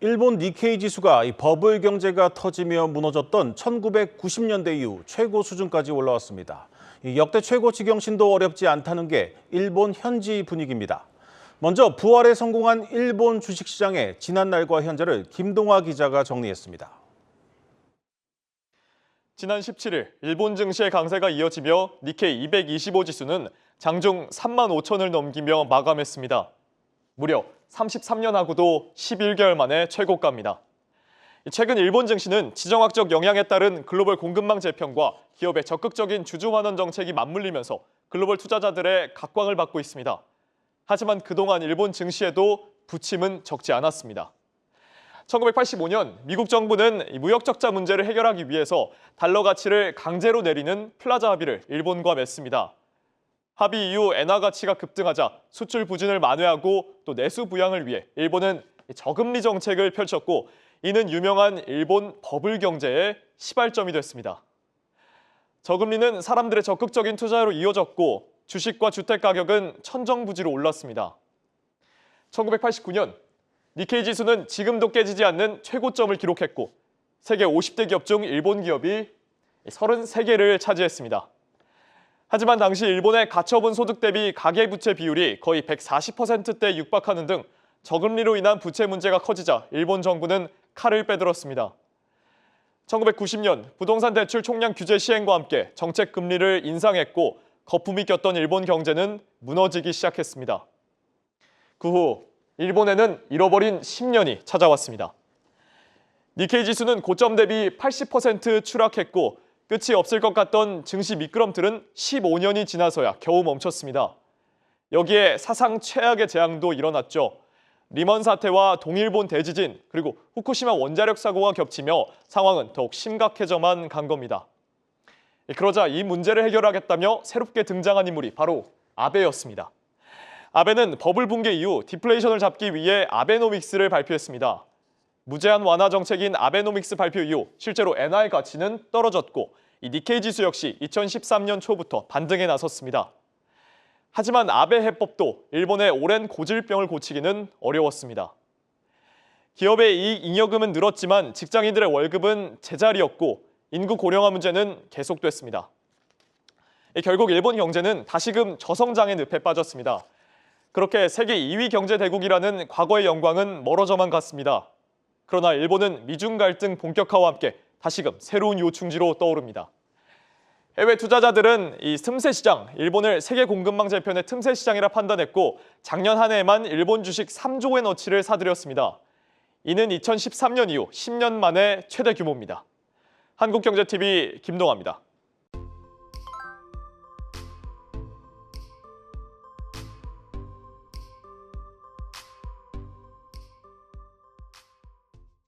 일본 니케이 지수가 이 버블 경제가 터지며 무너졌던 1990년대 이후 최고 수준까지 올라왔습니다. 이 역대 최고 지경신도 어렵지 않다는 게 일본 현지 분위기입니다. 먼저 부활에 성공한 일본 주식시장의 지난날과 현재를 김동화 기자가 정리했습니다. 지난 17일 일본 증시의 강세가 이어지며 니케이 225 지수는 장중 3만 5천을 넘기며 마감했습니다. 무려 33년하고도 11개월 만에 최고가입니다. 최근 일본 증시는 지정학적 영향에 따른 글로벌 공급망 재편과 기업의 적극적인 주주 환원 정책이 맞물리면서 글로벌 투자자들의 각광을 받고 있습니다. 하지만 그동안 일본 증시에도 부침은 적지 않았습니다. 1985년 미국 정부는 이 무역 적자 문제를 해결하기 위해서 달러 가치를 강제로 내리는 플라자 합의를 일본과 맺습니다. 합의 이후 엔화 가치가 급등하자 수출 부진을 만회하고 또 내수 부양을 위해 일본은 저금리 정책을 펼쳤고 이는 유명한 일본 버블 경제의 시발점이 됐습니다. 저금리는 사람들의 적극적인 투자로 이어졌고 주식과 주택 가격은 천정부지로 올랐습니다. 1989년 니케이 지수는 지금도 깨지지 않는 최고점을 기록했고 세계 50대 기업 중 일본 기업이 33개를 차지했습니다. 하지만 당시 일본의 가처분 소득 대비 가계부채 비율이 거의 140%대에 육박하는 등 저금리로 인한 부채 문제가 커지자 일본 정부는 칼을 빼들었습니다. 1990년 부동산 대출 총량 규제 시행과 함께 정책 금리를 인상했고 거품이 꼈던 일본 경제는 무너지기 시작했습니다. 그 후 일본에는 잃어버린 10년이 찾아왔습니다. 니케이 지수는 고점 대비 80% 추락했고 끝이 없을 것 같던 증시 미끄럼틀은 15년이 지나서야 겨우 멈췄습니다. 여기에 사상 최악의 재앙도 일어났죠. 리먼 사태와 동일본 대지진 그리고 후쿠시마 원자력 사고가 겹치며 상황은 더욱 심각해져만 간 겁니다. 그러자 이 문제를 해결하겠다며 새롭게 등장한 인물이 바로 아베였습니다. 아베는 버블 붕괴 이후 디플레이션을 잡기 위해 아베노믹스를 발표했습니다. 무제한 완화 정책인 아베노믹스 발표 이후 실제로 엔화의 가치는 떨어졌고 이 니케이 지수 역시 2013년 초부터 반등에 나섰습니다. 하지만 아베 해법도 일본의 오랜 고질병을 고치기는 어려웠습니다. 기업의 이익 잉여금은 늘었지만 직장인들의 월급은 제자리였고 인구 고령화 문제는 계속됐습니다. 결국 일본 경제는 다시금 저성장의 늪에 빠졌습니다. 그렇게 세계 2위 경제 대국이라는 과거의 영광은 멀어져만 갔습니다. 그러나 일본은 미중 갈등 본격화와 함께 다시금 새로운 요충지로 떠오릅니다. 해외 투자자들은 이 틈새 시장, 일본을 세계 공급망 재편의 틈새 시장이라 판단했고 작년 한 해에만 일본 주식 3조 엔어치를 사들였습니다. 이는 2013년 이후 10년 만에 최대 규모입니다. 한국경제TV 김동아입니다.